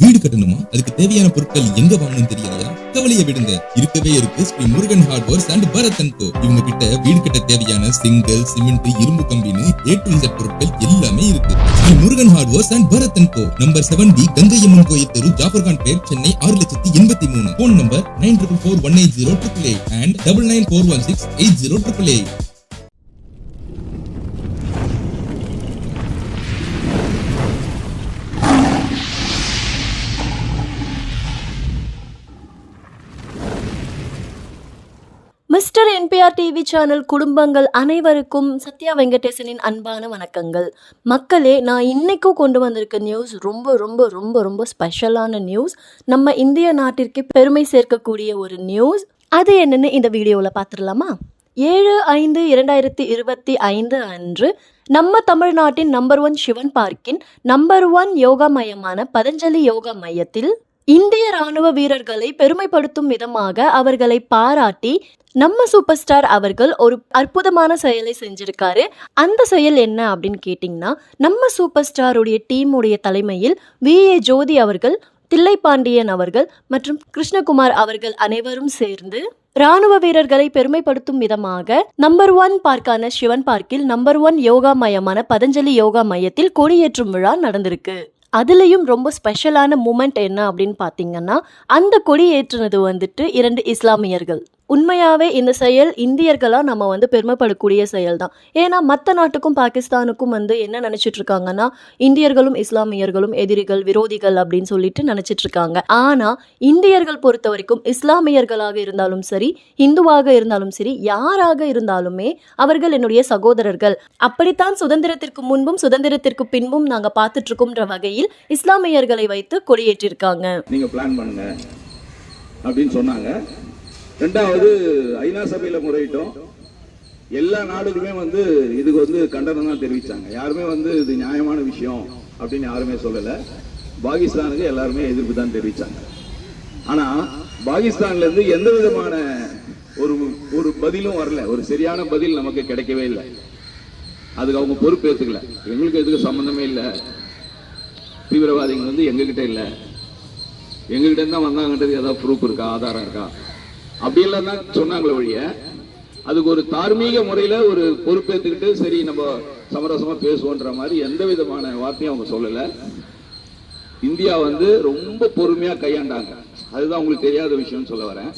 வீடு கட்டணுமா? அதுக்கு தேவையான பொருட்கள் எங்க வாங்கணும் தெரியலையா? கவலையை விடுங்க. இருக்கவே இருக்கு. Shri Murugan hardwares and Bharath and co. இவங்க கிட்ட வீடு கட்ட தேவையான செங்கல் சிமெண்ட் இரும்பு கம்பின்னு ஏ டு இசட் பொருட்கள் எல்லாமே இருக்கு. Shri Murugan hardwares and Bharath and co. Number seven B Gangaiamman கோயில் தெரு ஜாஃபர்கான் பேர் சென்னை ஆறு லட்சத்தி எண்பத்தி மூணு. Phone number nine triple four one eight zero triple eight and double nine four one six eight zero triple eight mister NPR TV channel குடும்பங்கள் அனைவருக்கும் சத்யா வெங்கடேசனின் அன்பான வணக்கங்கள். மக்களே நான் இன்னைக்கும் கொண்டு வந்திருக்க நியூஸ் ரொம்ப ரொம்ப ரொம்ப ரொம்ப ஸ்பெஷலான நியூஸ் நம்ம இந்திய நாட்டிற்கு பெருமை சேர்க்கக்கூடிய ஒரு நியூஸ் அது என்னன்னு இந்த வீடியோவில் பார்த்துடலாமா? ஏழு ஐந்து இரண்டாயிரத்தி இருபத்தி ஐந்து அன்று நம்ம தமிழ்நாட்டின் நம்பர் ஒன் சிவன் பார்க்கின் நம்பர் ஒன் யோகா மையமான பதஞ்சலி யோகா மையத்தில் இந்திய ராணுவ வீரர்களை பெருமைப்படுத்தும் விதமாக அவர்களை பாராட்டி நம்ம சூப்பர் ஸ்டார் அவர்கள் ஒரு அற்புதமான செயலை செஞ்சிருக்காரு. அந்த செயல் என்ன அப்படின்னு கேட்டிங்கன்னா நம்ம சூப்பர் ஸ்டாருடைய டீமுடைய தலைமையில் வி ஏ ஜோதி அவர்கள் தில்லைப்பாண்டியன் அவர்கள் மற்றும் கிருஷ்ணகுமார் அவர்கள் அனைவரும் சேர்ந்து ராணுவ வீரர்களை பெருமைப்படுத்தும் விதமாக நம்பர் ஒன் பார்க்கான சிவன் பார்க்கில் நம்பர் ஒன் யோகா மையமான பதஞ்சலி யோகா மையத்தில் கொடியேற்றும் விழா நடந்திருக்கு. அதுலேயும் ரொம்ப ஸ்பெஷலான மூமெண்ட் என்ன அப்படின்னு பார்த்தீங்கன்னா அந்த கொடி ஏற்றினது வந்துட்டு இரண்டு இஸ்லாமியர்கள். உண்மையாகவே இந்த செயல் இந்தியர்களாக நம்ம வந்து பெருமைப்படக்கூடிய செயல் தான் ஏன்னா மற்ற நாட்டுக்கும் பாகிஸ்தானுக்கும் வந்து என்ன நினச்சிட்டு இருக்காங்கன்னா இந்தியர்களும் இஸ்லாமியர்களும் எதிரிகள் விரோதிகள் அப்படின்னு சொல்லிட்டு நினச்சிட்டு இருக்காங்க ஆனால் இந்தியர்கள் பொறுத்த வரைக்கும் இஸ்லாமியர்களாக இருந்தாலும் சரி இந்துவாக இருந்தாலும் சரி யாராக இருந்தாலுமே அவர்கள் என்னுடைய சகோதரர்கள். அப்படித்தான் சுதந்திரத்திற்கு முன்பும் சுதந்திரத்திற்கு பின்பும் நாங்கள் பார்த்துட்டு இருக்கோம்ன்ற வகையில் இஸ்லாமியர்களை வைத்து கொடியேற்றிருக்காங்க. நீங்கள் பிளான் பண்ணுங்க அப்படின்னு சொன்னாங்க. ரெண்டாவது ஐநா சபையில் முறையிட்டோம். எல்லா நாடுகளுமே வந்து இதுக்கு வந்து கண்டனம் தான் தெரிவித்தாங்க யாருமே வந்து இது நியாயமான விஷயம் அப்படின்னு யாருமே சொல்லலை. பாகிஸ்தானுக்கு எல்லாருமே எதிர்ப்பு தான் தெரிவித்தாங்க ஆனால் பாகிஸ்தான்லேருந்து எந்த விதமான ஒரு ஒரு பதிலும் வரல. ஒரு சரியான பதில் நமக்கு கிடைக்கவே இல்லை. அதுக்கு அவங்க பொறுப்பு ஏற்றுக்கல எங்களுக்கு எதுக்கு சம்மந்தமே இல்லை. தீவிரவாதிகள் வந்து எங்ககிட்ட இல்லை. எங்ககிட்ட இருந்தா வந்தாங்கன்றது ஏதாவது ப்ரூஃப் இருக்கா? ஆதாரம் இருக்கா? அப்படி தான் சொன்னாங்களே ஒழிய அதுக்கு ஒரு தார்மீக முறையில ஒரு பொறுப்பேற்றுக்கிட்டு சரி நம்ம சமரசமா பேசுவோன்ற மாதிரி எந்த விதமான வார்த்தையும் அவங்க சொல்லலை. இந்தியா வந்து ரொம்ப பொறுமையா கையாண்டாங்க. அதுதான் உங்களுக்கு தெரியாத விஷயம்னு சொல்ல வரேன்.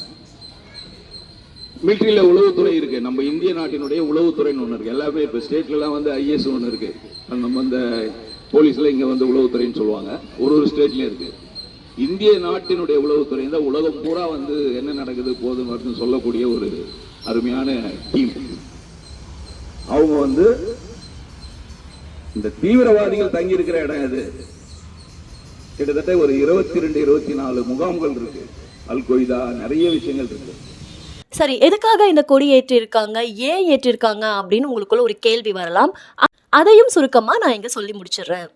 மிலிட்ரியில் உளவுத்துறை இருக்கு. நம்ம இந்திய நாட்டினுடைய உளவுத்துறைன்னு ஒன்று இருக்கு. எல்லாமே இப்போ ஸ்டேட்ல எல்லாம் வந்து ஐஏஎஸ் ஒன்று இருக்கு. நம்ம இந்த போலீஸ்ல இங்க வந்து உளவுத்துறைன்னு சொல்லுவாங்க. ஒரு ஒரு ஸ்டேட்லயும் இருக்கு. இந்திய நாட்டினுடைய உளவுத்துறை தான் உலகம் பூரா வந்து என்ன நடக்குது போதும் வருதுன்னு சொல்லக்கூடிய ஒரு அருமையான டீம். அவங்க வந்து இந்த தீவிரவாதிகள் தங்கி இருக்கிற இடம் இது கிட்டத்தட்ட ஒரு இருபத்தி ரெண்டு இருபத்தி நாலு முகாம்கள் இருக்கு. அல் கொய்தா நிறைய விஷயங்கள் இருக்கு. சரி எதுக்காக இந்த கொடி ஏற்றிருக்காங்க? ஏன் ஏற்றிருக்காங்க அப்படின்னு உங்களுக்குள்ள ஒரு கேள்வி வரலாம். அதையும் சுருக்கமா நான் இங்க சொல்லி முடிச்சிடுறேன்.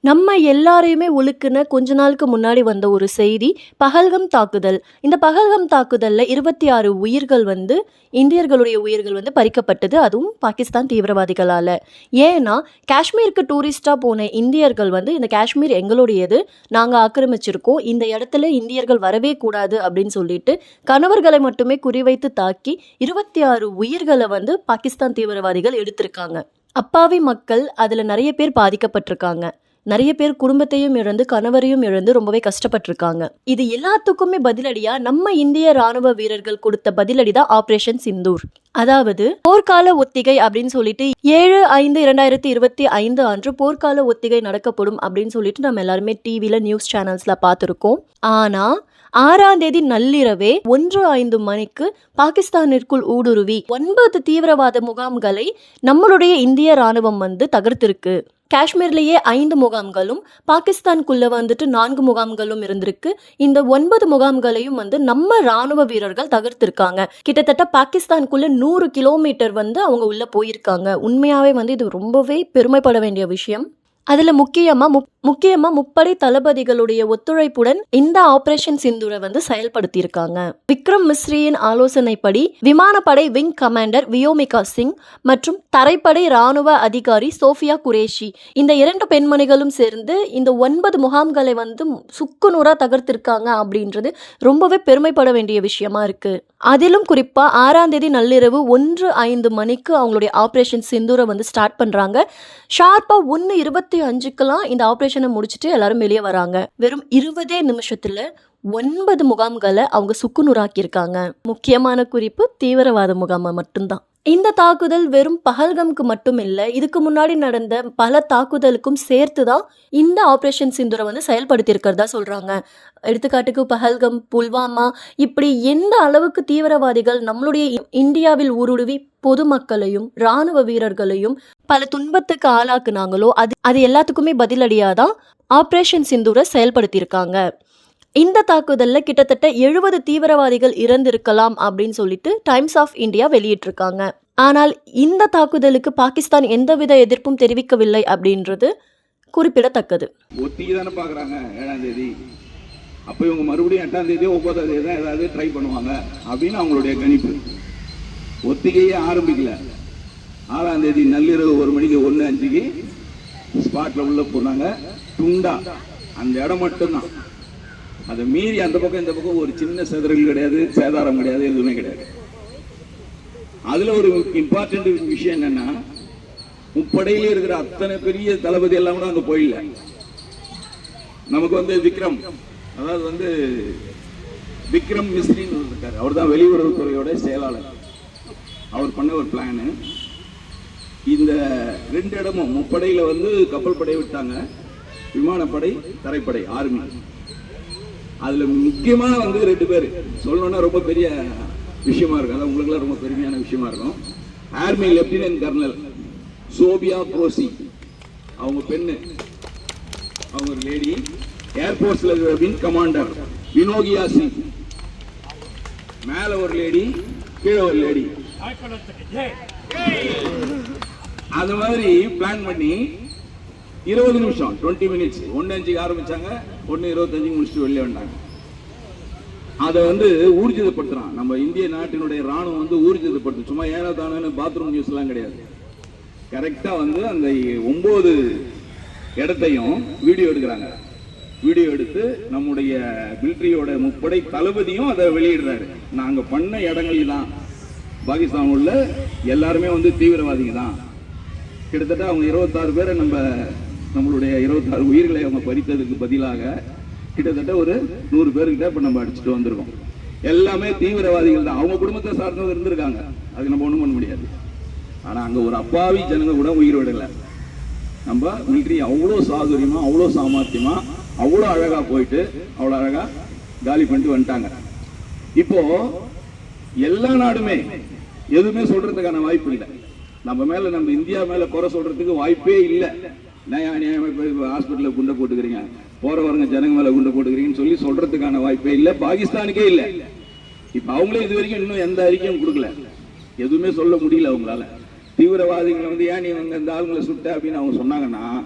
நம்ம எல்லாரையுமே ஒழுக்குன கொஞ்ச நாளுக்கு முன்னாடி வந்த ஒரு செய்தி பகல்கம் தாக்குதல். இந்த பகல்கம் தாக்குதலில் இருபத்தி ஆறு உயிர்கள் வந்து இந்தியர்களுடைய உயிர்கள் வந்து பறிக்கப்பட்டது. அதுவும் பாகிஸ்தான் தீவிரவாதிகளால். ஏன்னா காஷ்மீருக்கு டூரிஸ்டாக போன இந்தியர்கள் வந்து இந்த காஷ்மீர் எங்களுடையது. நாங்கள் ஆக்கிரமிச்சிருக்கோம். இந்த இடத்துல இந்தியர்கள் வரவே கூடாது அப்படின்னு சொல்லிட்டு கணவர்களை மட்டுமே குறிவைத்து தாக்கி இருபத்தி ஆறு உயிர்களை வந்து பாகிஸ்தான் தீவிரவாதிகள் எடுத்திருக்காங்க. அப்பாவி மக்கள் அதில் நிறைய பேர் பாதிக்கப்பட்டிருக்காங்க. நிறைய பேர் குடும்பத்தையும் இழந்து கணவரையும் இழந்து ரொம்பவே கஷ்டப்பட்டிருக்காங்க. இது எல்லாத்துக்குமே பதிலடியா நம்ம இந்திய ராணுவ வீரர்கள் கொடுத்த பதிலடி தான் ஆபரேஷன் சிந்தூர் அதாவது போர்க்கால ஒத்திகை அப்படின்னு சொல்லிட்டு ஏழு ஐந்து இரண்டாயிரத்தி இருபத்தி ஐந்து அன்று போர்க்கால ஒத்திகை நடக்கப்படும் அப்படின்னு சொல்லிட்டு நம்ம எல்லாருமே டிவியில நியூஸ் சேனல்ஸ்ல பார்த்துருக்கோம். ஆனா ஆறாம் தேதி நள்ளிரவே ஒன்று ஐந்து மணிக்கு பாகிஸ்தானிற்குள் ஊடுருவி ஒன்பது தீவிரவாத முகாம்களை நம்மளுடைய இந்திய ராணுவம் வந்து தகர்த்திருக்கு. காஷ்மீர்லேயே ஐந்து முகாம்களும் பாகிஸ்தானுக்குள்ள வந்துட்டு நான்கு முகாம்களும் இருந்திருக்கு. இந்த ஒன்பது முகாம்களையும் வந்து நம்ம ராணுவ வீரர்கள் தகர்த்திருக்காங்க. கிட்டத்தட்ட பாகிஸ்தானுக்குள்ள நூறு கிலோமீட்டர் வந்து அவங்க உள்ள போயிருக்காங்க. உண்மையாவே வந்து இது ரொம்பவே பெருமைப்பட வேண்டிய விஷயம். அதில் முக்கியமாக முப் முக்கியமா முப்படை தளபதிகளுடைய ஒத்துழைப்புடன் இந்த ஆபரேஷன் சிந்துரை வந்து செயல்படுத்தியிருக்காங்க. விக்ரம் மிஸ்ரியின் ஆலோசனைப்படி விமானப்படை விங் கமாண்டர் வியோமிகா சிங் மற்றும் தரைப்படை ராணுவ அதிகாரி சோஃபியா குரேஷி இந்த இரண்டு பெண்மணிகளும் சேர்ந்து இந்த ஒன்பது முகாம்களை வந்து சுக்குநூறா தகர்த்திருக்காங்க அப்படின்றது ரொம்பவே பெருமைப்பட வேண்டிய விஷயமா இருக்கு. அதிலும் குறிப்பா ஆறாம் தேதி நள்ளிரவு ஒன்று ஐந்து மணிக்கு அவங்களுடைய ஆபரேஷன் சிந்துரை வந்து ஸ்டார்ட் பண்றாங்க. ஷார்ப்பா ஒன்று இருபத்தி அஞ்சுக்கெல்லாம் இந்த ஆபரேஷன் முடிச்சுட்டு எல்லாரும் வெளியே வராங்க. வெறும் இருபதே நிமிஷத்துல ஒன்பது முகாம்களை அவங்க சுக்குநூறாக்கியிருக்காங்க. முக்கியமான குறிப்பு தீவிரவாத முகாமை மட்டும்தான். இந்த தாக்குதல் வெறும் பஹல்கம்க்கு மட்டும் இல்லை இதுக்கு முன்னாடி நடந்த பல தாக்குதலுக்கும் சேர்த்து தான் இந்த ஆப்ரேஷன் சிந்துரை வந்து செயல்படுத்தியிருக்கிறதா சொல்கிறாங்க எடுத்துக்காட்டுக்கு பஹல்கம் புல்வாமா இப்படி எந்த அளவுக்கு தீவிரவாதிகள் நம்மளுடைய இ- இந்தியாவில் ஊடுருவி பொதுமக்களையும் ராணுவ வீரர்களையும் பல துன்பத்துக்கு ஆளாக்குனாங்களோ அது அது எல்லாத்துக்குமே பதிலடியாதான் ஆப்ரேஷன் சிந்துரை செயல்படுத்தியிருக்காங்க. இந்த தாக்குதலில் கிட்டத்தட்ட எழுபது தீவிரவாதிகள் இறந்திருக்கலாம் அப்படின்னு சொல்லிட்டு டைம்ஸ் ஆஃப் இந்தியா வெளியிட்டிருக்காங்க. ஆனால் இந்த தாக்குதலுக்கு பாகிஸ்தான் எந்தவித எதிர்ப்பும் தெரிவிக்கவில்லை அப்படின்றது குறிப்பிடத்தக்கது. ஒத்திக்கு தானே பார்க்குறாங்க ஏழாம் தேதி. அப்போ இவங்க மறுபடியும் எட்டாம் தேதி ஒன்பதாம் தேதி தான் ஏதாவது ட்ரை பண்ணுவாங்க அப்படின்னு அவங்களுடைய கணிப்பு. ஒத்திகையே ஆரம்பிக்கல. ஆறாம் தேதி நள்ளிரவு ஒரு மணிக்கு ஒன்று அஞ்சுக்கு ஸ்பாட்டில் உள்ள போனாங்க. துண்டா. அந்த இடம் மட்டும்தான். அதை மீறி அந்த பக்கம் இந்த பக்கம் ஒரு சின்ன செதறல் கிடையாது சேதாரம் கிடையாது எதுவுமே கிடையாது. அதுல ஒரு இம்பார்ட்டன்ட் விஷயம் என்னன்னா முப்படையில இருக்கிற அத்தனை பெரிய தளபதி எல்லாம் கூட அங்க போயிடல நமக்கு வந்து விக்ரம் அதாவது வந்து விக்ரம் மிஸ்ரின்னு இருக்காரு. அவர் தான் வெளியுறவுத்துறையோட செயலாளர். அவர் பண்ண ஒரு பிளானு இந்த ரெண்டு இடமும் முப்படையில வந்து கப்பல் படை விட்டாங்க. விமானப்படை தரைப்படை ஆர்மி அதுல முக்கியமான வந்து ரெண்டு பேர். சொல்லணும்னா ரொம்ப பெரிய விஷயமா இருக்கும். அதான் உங்களுக்குலாம் ரொம்ப பெருமையான விஷயமா இருக்கும். Army lieutenant colonel Sofiya Qureshi அவங்க பெண்ணு. அவங்க ஒரு லேடி ஏர்போர்ட்ஸ்ல வின் கமாண்டர் வினோகியா சிங் மேல ஒரு லேடி கீழே ஒரு லேடி அந்த மாதிரி பிளான் பண்ணி இருபது நிமிஷம் டுவெண்ட்டி மினிட்ஸ் ஒன்று அஞ்சுக்கு ஆரம்பிச்சாங்க. ஒன்று இருபத்தஞ்சுக்கு முடிச்சுட்டு வெளியே வந்தாங்க அதை வந்து ஊர்ஜிதப்படுத்துறான். நம்ம இந்திய நாட்டினுடைய ராணுவம் வந்து ஊர்ஜிதப்படுத்து. சும்மா ஏனோ தானு பாத்ரூம் நியூஸ்லாம் கிடையாது. கரெக்டாக வந்து அந்த ஒம்பது இடத்தையும் வீடியோ எடுக்கிறாங்க. வீடியோ எடுத்து நம்முடைய மிலிட்ரியோட முப்படை தளபதியும் அதை வெளியிடுறாரு. நாங்கள் பண்ண இடங்கள் தான் பாகிஸ்தான் உள்ள எல்லாருமே வந்து தீவிரவாதிங்க தான். கிட்டத்தட்ட அவங்க இருபத்தாறு பேரை நம்ம நம்மளுடைய இருபத்தாறு உயிர்களை அவங்க பறித்ததுக்கு பதிலாக கிட்டத்தட்ட ஒரு நூறு பேருக்கிட்ட இப்போ நம்ம அடிச்சுட்டு வந்திருக்கோம். எல்லாமே தீவிரவாதிகள் தான். அவங்க குடும்பத்தை சார்ந்தவங்க இருந்திருக்காங்க. அது நம்ம ஒன்றும் பண்ண முடியாது. ஆனால் அங்கே ஒரு அப்பாவி ஜனங்க கூட உயிர் விடலை. நம்ம மிலிட்ரி அவ்வளோ சாதுரியமா அவ்வளோ சாமர்த்தியமா அவ்வளோ அழகா போயிட்டு அவ்வளோ அழகா காலி பண்ணிட்டு வந்துட்டாங்க. இப்போ எல்லா நாடுமே எதுவுமே சொல்றதுக்கான வாய்ப்பு இல்லை. நம்ம மேல நம்ம இந்தியா மேல குறை சொல்றதுக்கு வாய்ப்பே இல்லை. ஹாஸ்பிட்டலில் குண்டை போட்டுக்கிறீங்க? போற வரங்க ஜனங்க மேல குண்டை போட்டுக்கிறீங்கன்னு சொல்லி சொல்றதுக்கான வாய்ப்பே இல்லை பாகிஸ்தானுக்கே இல்லை. இப்ப அவங்களே இது வரைக்கும் இன்னும் எந்த அறிக்கையும் கொடுக்கல. எதுவுமே சொல்ல முடியல அவங்களால. தீவிரவாதிகளை வந்து ஏன் நீ வந்து இந்த ஆளுங்களை சுட்ட? அப்படின்னு அவங்க சொன்னாங்கன்னா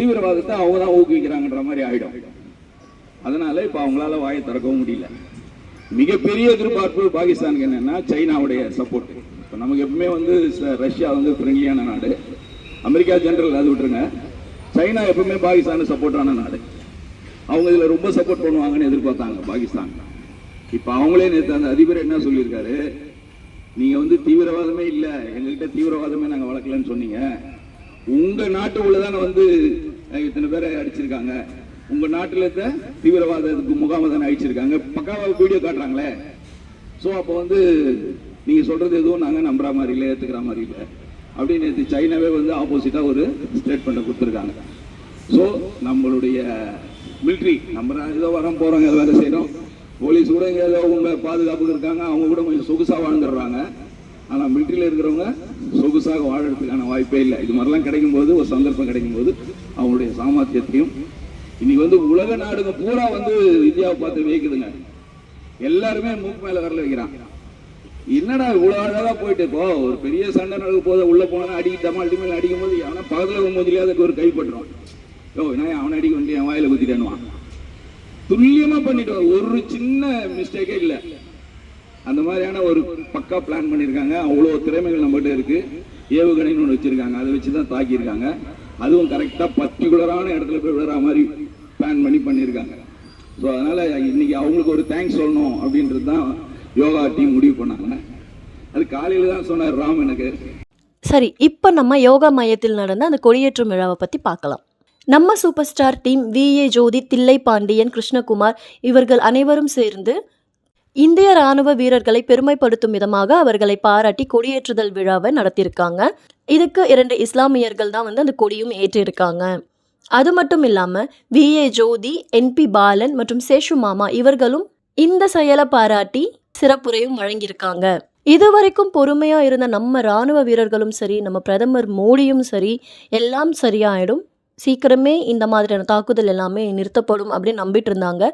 தீவிரவாதத்தை அவங்க தான் ஊக்குவிக்கிறாங்கன்ற மாதிரி ஆயிடும். அதனால இப்ப அவங்களால வாயை திறக்கவும் முடியல. மிகப்பெரிய எதிர்பார்ப்பு பாகிஸ்தானுக்கு என்னன்னா சைனாவுடைய சப்போர்ட் இப்போ நமக்கு எப்பவுமே வந்து ச- ரஷ்யா வந்து ஃப்ரெண்ட்லியான நாடு. அமெரிக்கா ஜெனரல் அது விட்டுருங்க. சைனா எப்பவுமே பாகிஸ்தானுக்கு சப்போர்ட்டான நாடு. அவங்க இதில் ரொம்ப சப்போர்ட் பண்ணுவாங்கன்னு எதிர்பார்த்தாங்க பாகிஸ்தான். இப்போ அவங்களே நேற்று அந்த அதிபர் என்ன சொல்லியிருக்காரு? நீங்கள் வந்து தீவிரவாதமே இல்லை எங்ககிட்ட தீவிரவாதமே நாங்கள் வளர்க்கலன்னு சொன்னீங்க. உங்கள் நாட்டு தானே வந்து இத்தனை பேரை அடிச்சிருக்காங்க. உங்கள் நாட்டில் இருந்த தீவிரவாதத்துக்கு முகாமை தானே அடிச்சிருக்காங்க. பக்காவாக வீடியோ காட்டுறாங்களே. ஸோ அப்போ வந்து நீங்கள் சொல்கிறது எதுவும் நாங்கள் நம்புற மாதிரி இல்லை ஏற்றுக்கிற மாதிரி இல்லை. அப்படின்னு நேற்று சைனாவே வந்து ஆப்போசிட்டாக ஒரு ஸ்டேட்மெண்ட்டை கொடுத்துருக்காங்க. ஸோ நம்மளுடைய மிலிட்ரி நம்ம ஏதோ வரோம் போகிறோங்க ஏதோ வேலை செய்கிறோம் போலீஸ் கூட இங்கே ஏதோ உங்க பாதுகாப்புக்கு இருக்காங்க அவங்க கூட கொஞ்சம் சொகுசாக வாழ்ந்துடுறாங்க. ஆனால் மிலிட்ரியில் இருக்கிறவங்க சொகுசாக வாழறதுக்கான வாய்ப்பே இல்லை. இது மாதிரிலாம் கிடைக்கும் போது ஒரு சந்தர்ப்பம் கிடைக்கும் போது அவங்களுடைய சாமர்த்தியத்தையும் இன்னைக்கு வந்து உலக நாடுங்க பூரா வந்து இந்தியாவை பார்த்து வியக்குதுங்க. எல்லாருமே மூக்கு மேலே வரல வைக்கிறாங்க. என்னடா இவ்வளவு அழகா போயிட்டு இப்போ? ஒரு பெரிய சண்டை நடக்க போத உள்ள போனா அடிக்கிட்டாமா அடி அடிக்கும் போது ஆனா பக்கத்துல மூஞ்சிலே அதுக்கு ஒரு கைப்பற்றுறோம் ஓ நான் அவனை அடிக்க வேண்டிய என் வாயில குத்திட்டேன்னுவான். துல்லியமா பண்ணிட்டு ஒரு சின்ன மிஸ்டேக்கே இல்லை. அந்த மாதிரியான ஒரு பக்கா பிளான் பண்ணியிருக்காங்க அவ்வளோ திறமைகள் நம்மகிட்ட இருக்கு. ஏவுகணைன்னு ஒன்று வச்சிருக்காங்க. அதை வச்சு தான் தாக்கியிருக்காங்க. அதுவும் கரெக்டாக பர்டிகுலரான இடத்துல போய் விடுற மாதிரி பிளான் பண்ணி பண்ணியிருக்காங்க ஸோ அதனால இன்னைக்கு அவங்களுக்கு ஒரு தேங்க்ஸ் சொல்லணும் அப்படின்றது தான் யோகா டீம் முடிவு பண்ணாங்க. அது காலையில் தான் சொன்னார் ராம் எனக்கு. சரி இப்போ நம்ம யோகா மையத்தில் நடந்த அந்த கொடியேற்றும் விழாவை பற்றி பார்க்கலாம். நம்ம super star team V A Jothi Thillai Pandian Krishnakumar இவர்கள் அனைவரும் சேர்ந்து இந்திய ராணுவ வீரர்களை பெருமைப்படுத்தும் விதமாக அவர்களை பாராட்டி கொடியேற்றுதல் விழாவை நடத்தியிருக்காங்க. இதுக்கு இரண்டு இஸ்லாமியர்கள் தான் வந்து அந்த கொடியும் ஏற்றிருக்காங்க. அது மட்டும் இல்லாமல் விஏ ஜோதி என்பி பாலன் மற்றும் சேஷு மாமா இவர்களும் இந்த செயலை பாராட்டி சிறப்புரையும் வழங்கியிருக்காங்க. இதுவரைக்கும் பொறுமையா இருந்த நம்ம ராணுவ வீரர்களும் சரி நம்ம பிரதமர் மோடியும் சரி எல்லாம் சரியாயிடும். சீக்கிரமே இந்த மாதிரியான தாக்குதல் எல்லாமே நிறுத்தப்படும் அப்படின்னு நம்பிட்டு இருந்தாங்க.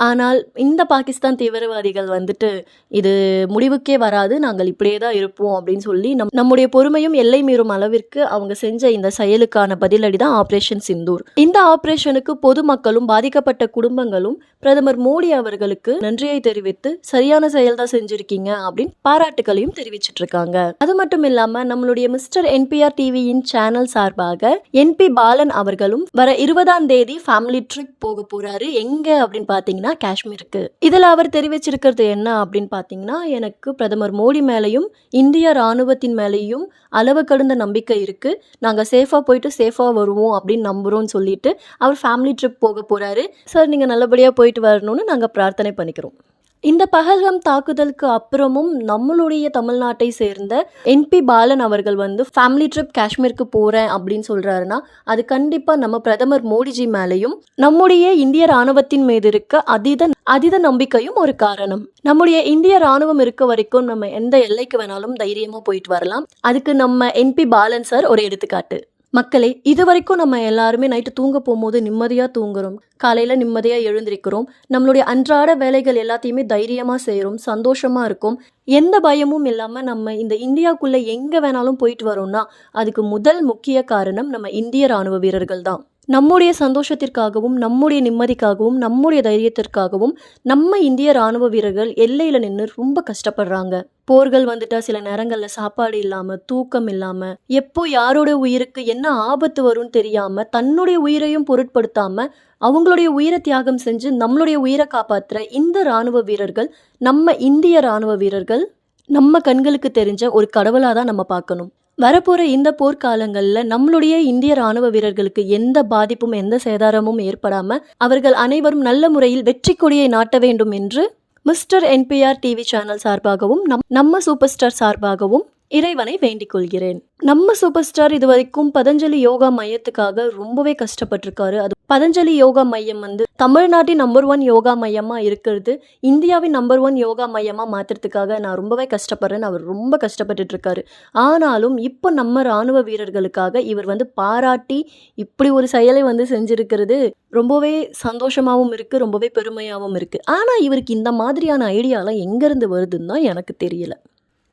ஆனால் இந்த பாகிஸ்தான் தீவிரவாதிகள் வந்துட்டு இது முடிவுக்கே வராது நாங்கள் இப்படியே தான் இருப்போம் அப்படின்னு சொல்லி நம் நம்முடைய பொறுமையும் எல்லை மீறும் அளவிற்கு அவங்க செஞ்ச இந்த செயலுக்கான பதிலடி தான் ஆப்ரேஷன் சிந்தூர். இந்த ஆப்ரேஷனுக்கு பொதுமக்களும் பாதிக்கப்பட்ட குடும்பங்களும் பிரதமர் மோடி அவர்களுக்கு நன்றியை தெரிவித்து சரியான செயல் தான் செஞ்சிருக்கீங்க அப்படின்னு பாராட்டுகளையும் தெரிவிச்சிட்டு இருக்காங்க அது மட்டும் இல்லாம நம்மளுடைய மிஸ்டர் என்பிஆர் டிவியின் சேனல் சார்பாக என்பி பாலன் அவர்களும் வர இருபதாம் தேதி ஃபேமிலி ட்ரிப் போக போறாரு. எங்க அப்படின்னு பாத்தீங்கன்னா காஷ்மீருக்கு இதுல அவர் தெரிவிச்சிருக்கிறது என்ன அப்படின்னு பாத்தீங்கன்னா எனக்கு பிரதமர் மோடி மேலேயும் இந்திய ராணுவத்தின் மேலேயும் அளவு கடந்த நம்பிக்கை இருக்கு. நாங்கள் சேஃபாக போயிட்டு சேஃபாக வருவோம் அப்படின்னு நம்புறோம்னு சொல்லிட்டு அவர் ஃபேமிலி ட்ரிப் போக போறாரு. சார் நீங்க நல்லபடியாக போயிட்டு வரணும்னு நாங்கள் பிரார்த்தனை பண்ணிக்கிறோம். இந்த பகல்கம் தாக்குதலுக்கு அப்புறமும் நம்மளுடைய தமிழ்நாட்டை சேர்ந்த என்பி பாலன் அவர்கள் வந்து ஃபேமிலி ட்ரிப் காஷ்மீருக்கு போகிறேன் அப்படின்னு சொல்கிறாருன்னா அது கண்டிப்பாக நம்ம பிரதமர் மோடிஜி மேலேயும் நம்முடைய இந்திய ராணுவத்தின் மீது இருக்க அதீத அதீத நம்பிக்கையும் ஒரு காரணம். நம்முடைய இந்திய ராணுவம் இருக்க வரைக்கும் நம்ம எந்த எல்லைக்கு வேணாலும் தைரியமாக போயிட்டு வரலாம். அதுக்கு நம்ம என்பி பாலன் சார் ஒரு எடுத்துக்காட்டு. மக்களே இது வரைக்கும் நம்ம எல்லாருமே நைட்டு தூங்க போகும்போது நிம்மதியாக தூங்குறோம். காலையில் நிம்மதியாக எழுந்திருக்கிறோம். நம்மளுடைய அன்றாட வேலைகள் எல்லாத்தையுமே தைரியமாக செய்கிறோம் சந்தோஷமாக இருக்கும். எந்த பயமும் இல்லாமல் நம்ம இந்த இந்தியாவுக்குள்ளே எங்கே வேணாலும் போயிட்டு வரோம்னா அதுக்கு முதல் முக்கிய காரணம் நம்ம இந்திய ராணுவ வீரர்கள் தான். நம்முடைய சந்தோஷத்திற்காகவும் நம்முடைய நிம்மதிக்காகவும் நம்முடைய தைரியத்திற்காகவும் நம்ம இந்திய ராணுவ வீரர்கள் எல்லையில் நின்று ரொம்ப கஷ்டப்படுறாங்க. போர்கள் வந்துட்டா சில நேரங்களில் சாப்பாடு இல்லாமல் தூக்கம் இல்லாமல் எப்போ யாரோட உயிருக்கு என்ன ஆபத்து வரும்னு தெரியாமல் தன்னுடைய உயிரையும் பொருட்படுத்தாமல் அவங்களுடைய உயிரை தியாகம் செஞ்சு நம்மளுடைய உயிரை காப்பாற்றுற இந்த ராணுவ வீரர்கள் நம்ம இந்திய ராணுவ வீரர்கள் நம்ம கண்களுக்கு தெரிஞ்ச ஒரு கடவுளாக தான் நம்ம பார்க்கணும். வரப்போகிற இந்த போர்க்காலங்களில் நம்மளுடைய இந்திய ராணுவ வீரர்களுக்கு எந்த பாதிப்பும் எந்த சேதாரமும் ஏற்படாமல் அவர்கள் அனைவரும் நல்ல முறையில் வெற்றி கொடியை நாட்ட வேண்டும் என்று மிஸ்டர் என்பிஆர் டிவி சேனல் சார்பாகவும் நம் நம்ம சூப்பர் ஸ்டார் சார்பாகவும் இறைவனை வேண்டிக் கொள்கிறேன். நம்ம சூப்பர் ஸ்டார் இது வரைக்கும் பதஞ்சலி யோகா மையத்துக்காக ரொம்பவே கஷ்டப்பட்டிருக்காரு. அது பதஞ்சலி யோகா மையம் வந்து தமிழ்நாட்டின் நம்பர் ஒன் யோகா மையமாக இருக்கிறது. இந்தியாவின் நம்பர் ஒன் யோகா மையமாக மாத்துறதுக்காக நான் ரொம்பவே கஷ்டப்படுறேன். அவர் ரொம்ப கஷ்டப்பட்டுட்டு இருக்காரு ஆனாலும் இப்போ நம்ம ராணுவ வீரர்களுக்காக இவர் வந்து பாராட்டி இப்படி ஒரு செயலை வந்து செஞ்சுருக்கிறது ரொம்பவே சந்தோஷமாகவும் இருக்குது ரொம்பவே பெருமையாகவும் இருக்குது ஆனால் இவருக்கு இந்த மாதிரியான ஐடியாலாம் எங்கேருந்து வருதுன்னு தான் எனக்கு தெரியல.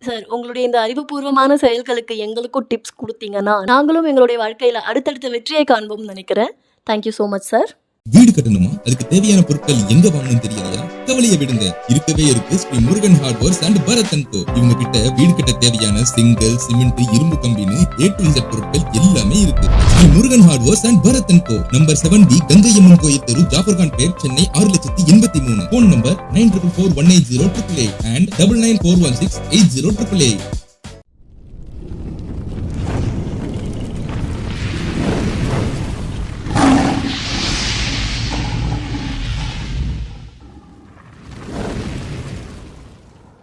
சார் உங்களுடைய இந்த அறிவுபூர்வமான செயல்களுக்கு எங்களுக்கும் டிப்ஸ் கொடுத்தீங்கன்னா நாங்களும் எங்களுடைய வாழ்க்கையில் அடுத்தடுத்த வெற்றியை காண்போம்னு நினைக்கிறேன். தேங்க்யூ ஸோ மச் சார் வீடு கட்டணுமா? அதுக்கு தேவையான பொருட்கள் எங்க வாங்கணும் தெரியலையா? கவலையை விடுங்க. இருக்கவே இருக்கு. Shri Murugan hardwares and Bharath and co இவங்க கிட்ட வீடு கட்ட தேவையான செங்கல் சிமெண்ட் இரும்பு கம்பின்னு ஏ டு இசட் பொருட்கள் எல்லாமே இருக்கு. Shri Murugan hardwares and Bharath and co number seven B Gangaiamman கோயில் தெரு ஜாஃபர்கான் பேர் சென்னை ஆறு லட்சத்தி எண்பத்தி மூணு. Phone number nine triple four one eight zero triple eight and double nine four one six eight zero triple eight